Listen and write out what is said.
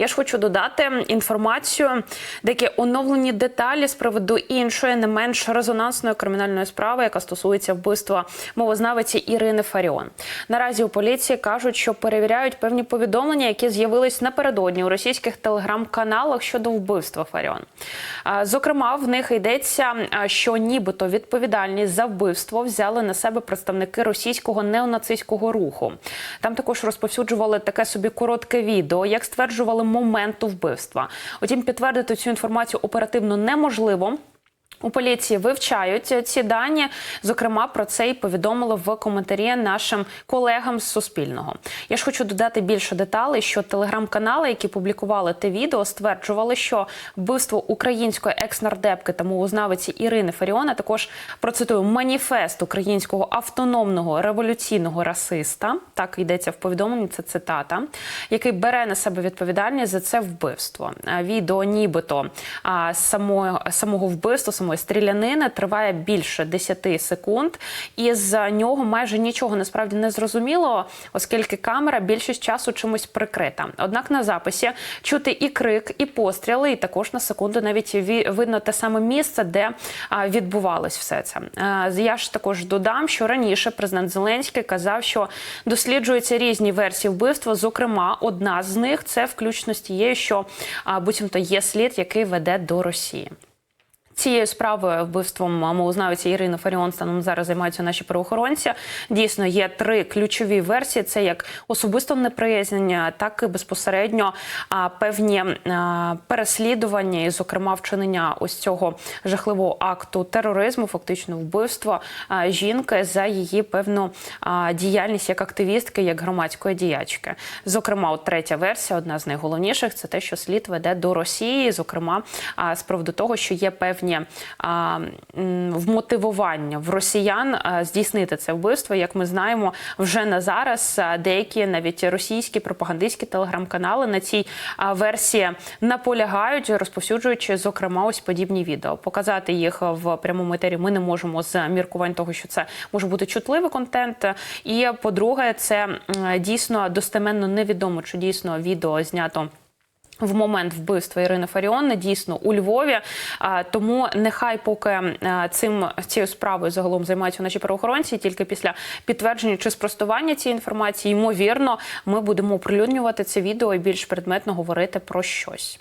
Я ж хочу додати інформацію, деякі оновлені деталі з приводу іншої, не менш резонансної кримінальної справи, яка стосується вбивства мовознавиці Ірини Фаріон. Наразі у поліції кажуть, що перевіряють певні повідомлення, які з'явились напередодні у російських телеграм-каналах щодо вбивства Фаріон. Зокрема, в них йдеться, що нібито відповідальність за вбивство взяли на себе представники російського неонацистського руху. Там також розповсюджували таке собі коротке відео, як стверджували моменту вбивства. Утім, підтвердити цю інформацію оперативно неможливо. У поліції вивчають ці дані. Зокрема, про це і повідомили в коментарі нашим колегам з Суспільного. Я ж хочу додати більше деталей, що телеграм-канали, які публікували те відео, стверджували, що вбивство української екс-нардепки та мовознавиці Ірини Фаріона також процитую маніфест українського автономного революційного расиста. Так йдеться в повідомленні. Це цитата, який бере на себе відповідальність за це вбивство. Відео, нібито самого, самого вбивства, самої стрілянини триває більше 10 секунд, і з нього майже нічого насправді не зрозуміло, оскільки камера більшість часу чимось прикрита. Однак на записі чути і крик, і постріли, і також на секунду навіть ві- видно те саме місце, де відбувалось все це. Я ж також додам, що раніше президент Зеленський казав, що досліджуються різні версії вбивства. Зокрема, одна з них це включно з тією, що буцімто є слід, який веде до Росії. Цією справою вбивством мовознавиці Ірини Фаріон станом зараз займаються наші правоохоронці. Дійсно, є три ключові версії: це як особисто неприязнення, так і безпосередньо а, певні а, переслідування, і, зокрема, вчинення ось цього жахливого акту тероризму, фактично вбивства а, жінки за її певну а, діяльність як активістки, як громадської діячки. Зокрема, от третя версія, одна з найголовніших, це те, що слід веде до Росії, зокрема, а, з приводу того, що є певні м, вмотивування в росіян здійснити це вбивство. Як ми знаємо, вже на зараз деякі навіть російські пропагандистські телеграм-канали на цій версії наполягають, розповсюджуючи зокрема ось подібні відео. Показати їх в прямому етері ми не можемо з міркувань того, що це може бути чутливий контент. І по-друге, це дійсно достеменно невідомо, чи дійсно відео знято. В момент вбивства Ірини Фаріон дійсно у Львові. Тому нехай поки цим цією справою загалом займаються наші правоохоронці. Тільки після підтвердження чи спростування цієї інформації, ймовірно, ми будемо оприлюднювати це відео і більш предметно говорити про щось.